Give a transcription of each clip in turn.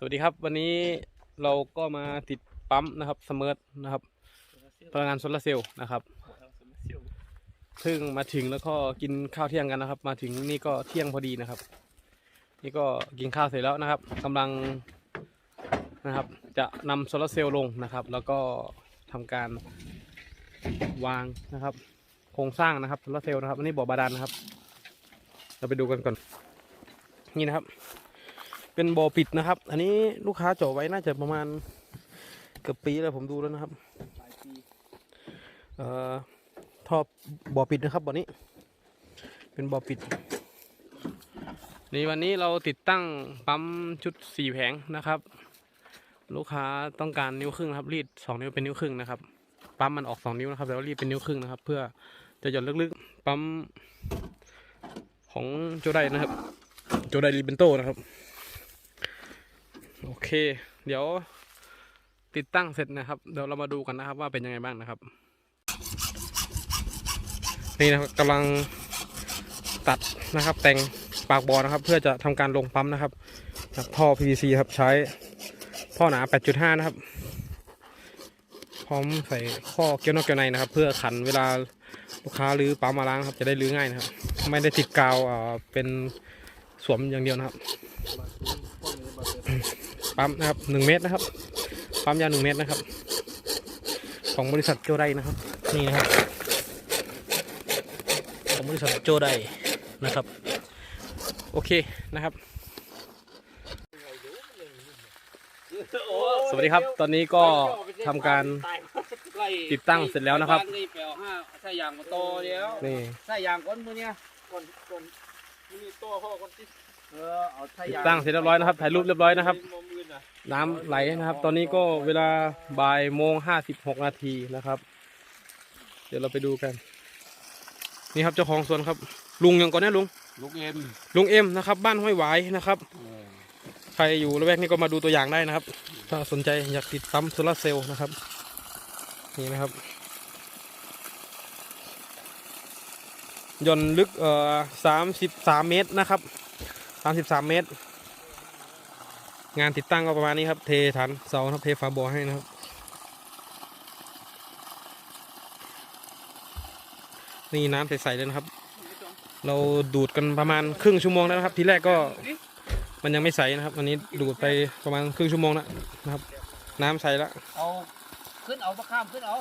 สวัสดีครับ วันนี้เราก็มาติดปั๊มนะครับสมิร์ทนะครับพลังงานโซลาร์เซลล์นะครับซึ่งมาถึงแล้วก็กินข้าวเที่ยงกันนะครับ มาถึงนี่ก็เที่ยงพอดีนะครับ นี่ก็กินข้าวเสร็จแล้วนะครับกำลังนะครับ จะนำโซลาร์เซลล์ลงนะครับ แล้วก็ทำการวางนะครับ โครงสร้างนะครับโซลาร์เซลล์นะครับอันนี้บ่อบาดาลนะครับ เราไปดูกันก่อนนี่นะครับ เป็นบ่อปิดนะครับ อันนี้ลูกค้าเจาะไว้น่าจะประมาณเกือบปีแล้วผมดูแล้วนะครับเอ่อท่อบ่อปิดนะครับบ่อนี้ เป็นบ่อปิดนี่วันนี้เราติดตั้งปั๊มชุดสี่แผงนะครับ ลูกค้าต้องการนิ้วครึ่งครับ รีดสองนิ้วเป็นนิ้วครึ่งนะครับปั๊มมันออกสองนิ้วนะครับแต่ว่ารีดเป็นนิ้วครึ่งนะครับ เพื่อจะหย่อนลึกๆปั๊มของโจไดนะครับ โจไดรีเบนโตนะครับ โอเค เดี๋ยวติดตั้งเสร็จนะครับ เดี๋ยวเรามาดูกันนะครับ ว่าเป็นยังไงบ้างนะครับ นี่นะครับกำลังตัดนะครับ แต่งปากบอนะครับ เพื่อจะทำการลงปั๊มนะครับจากท่อ PVC ครับใช้ท่อหนา 8.5 นะครับ พร้อมใส่ข้อเกี่ยวนอกเกี่ยวในนะครับ เพื่อขันเวลาลูกค้ารื้อปั๊มมาล้างครับ จะได้รื้อง่ายนะครับ ไม่ได้ติดกาวอ่าเป็นสวมอย่างเดียวนะครับ ปั๊มนะครับหนึ่งเมตรนะครับปั๊มยาวหนึ่งเมตรนะครับ ของบริษัทโจไดนะครับ นี่นะครับของบริษัทโจไดนะครับ โอเคนะครับ สวัสดีครับตอนนี้ก็ทำการติดตั้งเสร็จแล้วนะครับ นี่แปลว่าห้าใส่ยางมาโตเดียวนี่ใส่ยางก้นมือเนี่ยก่อนก่อนมีตัวห่อก่อนที่เออเอาใส่ติดยางตั้งเสร็จเรียบร้อยนะครับถ่ายรูปเรียบร้อยนะครับมอมือ น่ะน้ำไหลนะครับ ตอนนี้ก็เวลาบ่ายโมงห้าสิบหกนาทีนะครับ เดี๋ยวเราไปดูกัน นี่ครับเจ้าของสวนครับ ลุงยังก่อนเนี่ยลุง ลูกเอ็มลุงเอ็มนะครับ บ้านห้วยหวายนะครับใครอยู่ละแวกนี้ก็มาดูตัวอย่างได้นะครับ ถ้าสนใจอยากติดปั๊มโซลาร์เซลล์นะครับ นี่นะครับหย่อนลึกเอ่อสามสิบสามเมตรนะครับสามสิบสามเมตร งานติดตั้งก็ประมาณนี้ครับ เทฐานเสานะครับเทฝาบ่อให้นะครับ นี่น้ำใสๆเลยนะครับ เราดูดกันประมาณครึ่งชั่วโมงแล้วนะครับ ทีแรกก็มันยังไม่ใสนะครับวันนี้ดูดไปประมาณครึ่งชั่วโมงแล้วนะครับ น้ำใสแล้วเอาขึ้นเอามะขามขึ้นเอา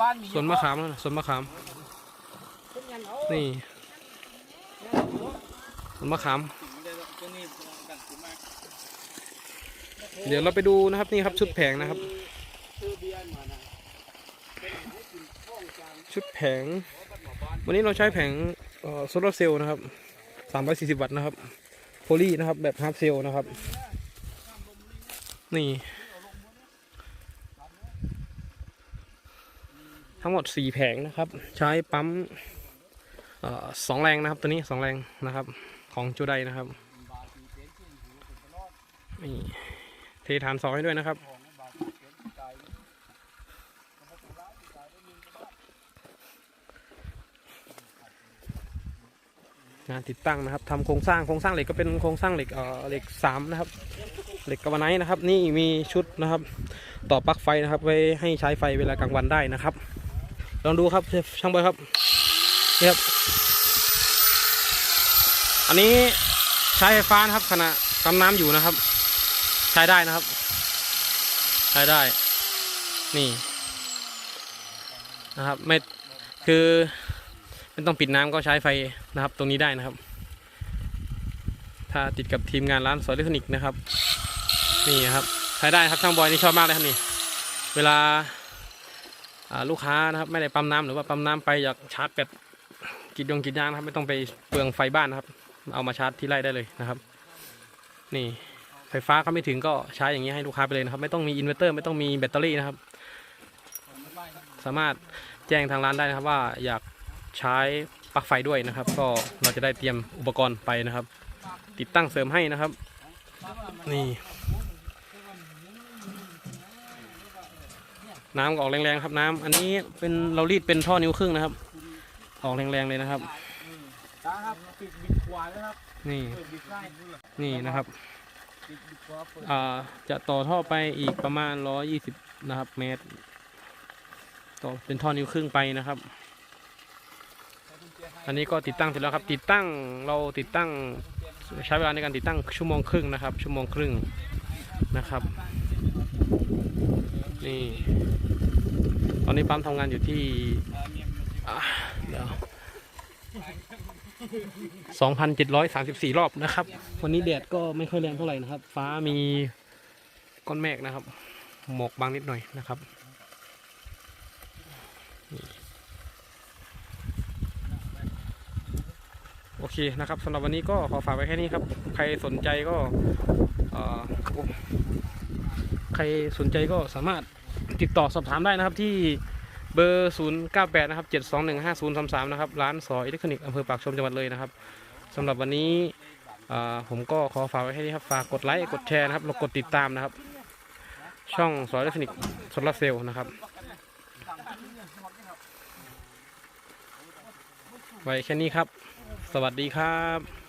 บ้านมีสวนมะขามแล้วนะสวนมะขามขึ้นยันเอานี่สวนมะขาม ตัวนี้กันขึ้นมา เดี๋ยวเราไปดูนะครับนี่ครับชุดแผงนะครับ ชุดแผง วันนี้เราใช้แผงโซลาร์เซลล์นะครับ 340 วัตต์นะครับ โพลีนะครับแบบฮาร์ปเซลล์นะครับ นี่ ทั้งหมด 4 แผงนะครับ ใช้ปั๊มสองแรงนะครับตัวนี้2แรงนะครับ ของจูไดนะครับนี่ ทฐานสองให้ด้วยนะครับ งานติดตั้งนะครับทำโครงสร้างโครงสร้างเหล็กก็เป็นโครงสร้างเหล็กเอ่อเหล็กสามนะครับ เหล็กกระบะไนนะครับ นี่มีชุดนะครับ ต่อปลั๊กไฟนะครับ ไว้ให้ใช้ไฟเวลากลางวันได้นะครับ ลองดูครับช่างบอยครับนี่ครับ อันนี้ใช้ไฟฟ้านะครับขณะกำน้ำอยู่นะครับ ช้ได้นะครับ ใช้ได้ นี่นะครับไม่คือไม่ต้องปิดน้ำก็ใช้ไฟนะครับ ตรงนี้ได้นะครับ ถ้าติดกับทีมงานร้านสอยอิเล็กทรอนิกส์นะครับ นี่นครับใช้ได้ครับช่างบอยนี่ชอบมากเลยครับนี่ เวลาลูกค้านะครับไม่ได้ปั๊มน้ำหรือว่าปั๊มน้ำไปอยากชาร์จแบตกิดยงกิดยางนะครับ ไม่ต้องไปเปลืองไฟบ้านนะครับ เอามาชาร์จที่ไร่ได้เลยนะครับ นี่ ไฟฟ้าเขาไม่ถึงก็ใช้อย่างนี้ให้ลูกค้าไปเลยนะครับ ไม่ต้องมีอินเวอร์เตอร์ไม่ต้องมีแบตเตอรี่นะครับ สามารถแจ้งทางร้านได้นะครับว่าอยากใช้ปลั๊กไฟด้วยนะครับ ก็เราจะได้เตรียมอุปกรณ์ไปนะครับ ติดตั้งเสริมให้นะครับ นี่ น้ำก็ออกแรงๆครับน้ำอันนี้เป็นเรารีดเป็นท่อนิ้วครึ่งนะครับ ออกแรงๆเลยนะครับนี่นี่นะครับ จะต่อท่อไปอีกประมาณ 120 นะครับ เมตร ต่อเป็นท่อนิ้วครึ่งไปนะครับ อันนี้ก็ติดตั้งเสร็จแล้วครับ ติดตั้งเราติดตั้งใช้เวลาในการติดตั้งชั่วโมงครึ่งนะครับ ชั่วโมงครึ่งนะครับ นี่ตอนนี้ปั๊มทำงานอยู่ที่เดี๋ยว 2,734 รอบนะครับ วันนี้แดดก็ไม่ค่อยแรงเท่าไหร่นะครับ ฟ้ามีก้อนเมฆนะครับ หมอกบางนิดหน่อยนะครับโอเคนะครับสำหรับวันนี้ก็ขอฝากไว้แค่นี้ครับ ใครสนใจก็ใครสนใจก็สามารถติดต่อสอบถามได้นะครับที่ เบอร์ 098 นะครับ 7215033 นะครับ ร้านสออิเล็กทรอนิกส์อำเภอปากชมจังหวัดเลยนะครับสำหรับวันนี้ผมก็ขอฝากไว้แค่นี้ครับ ฝากกดไลค์ กดแชร์นะครับแล้วกดติดตามนะครับ ช่องสออิเล็กทรอนิกส์โซลาร์เซลล์นะครับ ไว้แค่นี้ครับ สวัสดีครับ